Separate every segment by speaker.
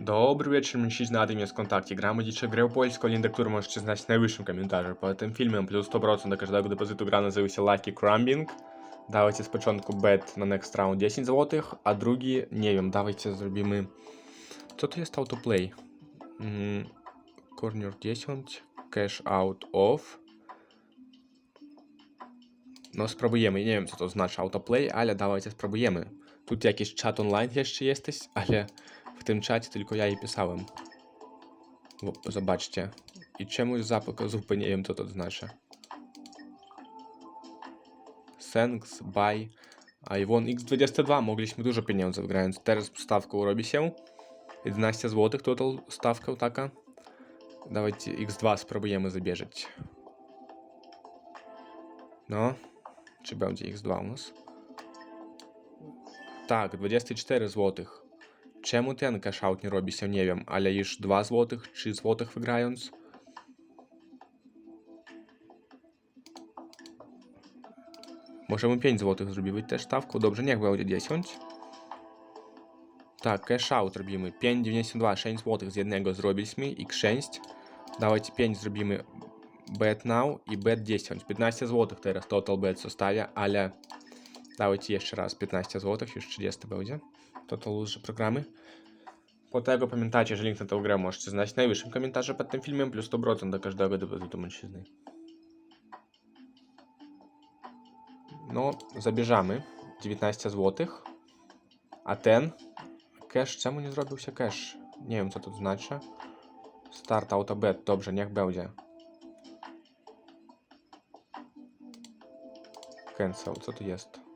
Speaker 1: Dobry wieczór, mężczyzna, Adam jest w kontakcie. Gramy dzisiaj w grę polską, link do której możecie znać w najwyższym komentarzu. Pod tym filmem plus 100% do każdego depozytu gra nazywa się Lucky Crumbing. Dawajcie z początku bet na next round 10 zł, a drugi, nie wiem, dawajcie zrobimy... Co to jest autoplay? Mm, corner 10, cash out off. No spróbujemy, nie wiem co to znaczy autoplay, ale dawajcie spróbujemy. Tu jakiś czat online jeszcze jesteś, ale w tym czacie tylko ja jej pisałem. Bo, zobaczcie. I czemuś zapach zupy nie wiem co to znaczy. Thanks, bye. A Iwon X22 mogliśmy dużo pieniędzy wygrając. Teraz stawką robi się 11 zł total stawka taka. Dawajcie X2 spróbujemy zabierzeć. No. Czy będzie X2 u nas? Tak, 24 zł. Czemu ten cash nie robi się, nie wiem, ale już 2 zł, 3 zł wygrając. Możemy 5 zł zrobić też stawką, dobrze, niech będzie 10. Tak, cash out robimy 5,92, 6 zł z jednego zrobiliśmy i 6. Dawajcie 5 zrobimy bet now i bet 10. 15 zł teraz total bet zostaje, ale dawajcie jeszcze raz 15 zł, już 30 będzie. Total już programy. Po tego pamiętajcie, że link na tę grę możecie znaleźć w najwyższym komentarzu pod tym filmem, plus 100% do każdego depozytu mężczyzny. No, zabierzamy 19 zł. A ten cash, czemu nie zrobił się cash? Nie wiem co to znaczy. Start auto bet, dobrze, niech będzie. Cancel, co to jest?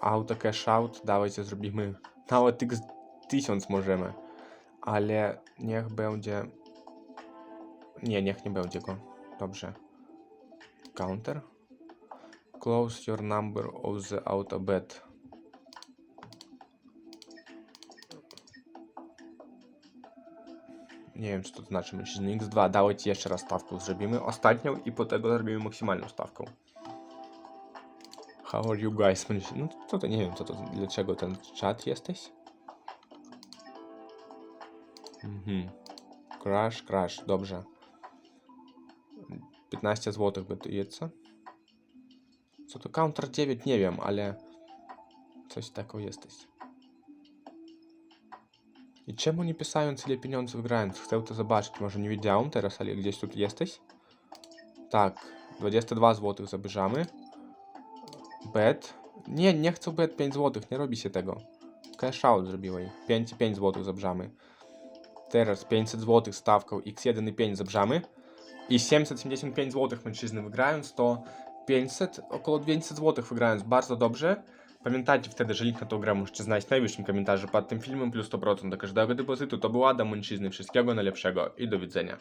Speaker 1: Auto cash out, dawajcie zrobimy nawet x 1000 możemy, ale niech będzie. Nie, niech nie będzie go. Dobrze. Counter. Close your number of the auto bet. Nie wiem, co to znaczy mężczyzny. X2, dawajcie jeszcze raz stawkę zrobimy. Ostatnią i po tego zrobimy maksymalną stawką. How are you guys? No to, to nie wiem, co to, dlaczego ten czat jesteś? Mhm. Crash, crash, dobrze. 15 zł będzie co? Co to counter 9? Nie wiem, ale coś takiego jesteś. I czemu nie pisając ile pieniędzy wygrając? Chcę to zobaczyć, może nie wiedziałem teraz, ale gdzieś tu jesteś? Tak, 22 zł zabierzamy. Bet. Nie, nie chcę bet 5 zł, nie robi się tego. Cash out zrobiłeś. 5 5 zł zabrzamy. Teraz 500 zł stawką x1 i 5 zabrzamy. I 775 zł mężczyzny wygrając, to 500, około 200 zł wygrając bardzo dobrze. Pamiętajcie wtedy, że link na tą grę możecie znaleźć w najwyższym komentarzu pod tym filmem, plus 100% do każdego depozytu. To był Adam Mężczyzny. Wszystkiego najlepszego i do widzenia.